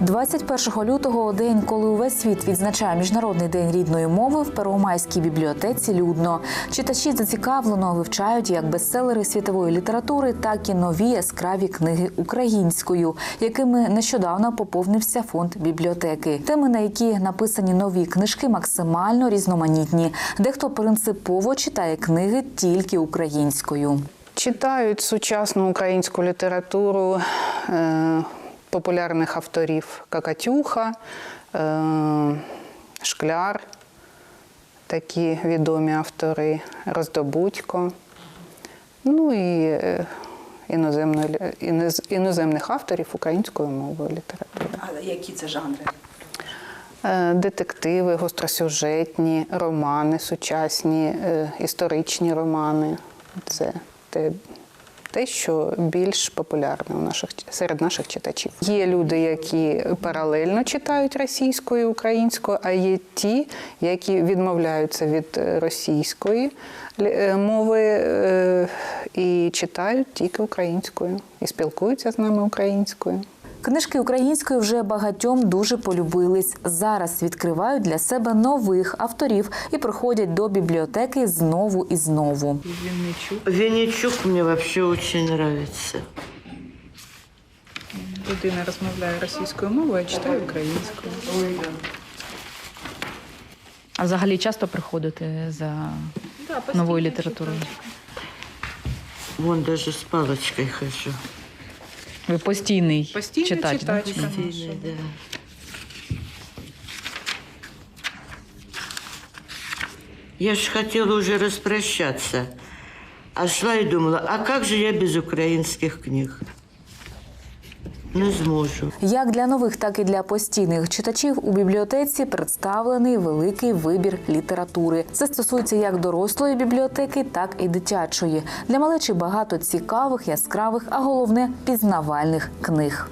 21 лютого, день, коли увесь світ відзначає міжнародний день рідної мови, в Первомайській бібліотеці людно. Читачі зацікавлено вивчають як бестселери світової літератури, так і нові яскраві книги українською, якими нещодавно поповнився фонд бібліотеки. Теми, на які написані нові книжки, максимально різноманітні. Дехто принципово читає книги тільки українською. Читають сучасну українську літературу е, популярних авторів Какатюха, е, Шкляр, такі відомі автори, Роздобудько, ну і е, іноземної іноземних авторів українською мовою літератури. А які це жанри? Е, Детективи, гостросюжетні, романи сучасні, історичні романи. Це те, те, що більш популярне у наших, серед наших читачів. Є люди, які паралельно читають російською і українською, а є ті, які відмовляються від е, російської е, мови е, і читають тільки українською, і спілкуються з нами українською. Книжки українською вже багатьом дуже полюбились. Зараз відкривають для себе нових авторів і приходять до бібліотеки знову і знову. Винничук мне вообще очень нравится. Людина розмовляє російською мовою, а читає українською. А взагалі часто приходите за новою літературою? Вон даже с палочкой хожу. Ви постійний Постійний читач, да? читач, Сильно, да. Я ж хотела уже распрощаться. А шла и думала, а как же я без украинских книг? Не зможу. Як для нових, так і для постійних читачів у бібліотеці представлений великий вибір літератури. Це стосується як дорослої бібліотеки, так і дитячої. Для малечі багато цікавих, яскравих, а головне пізнавальних книг.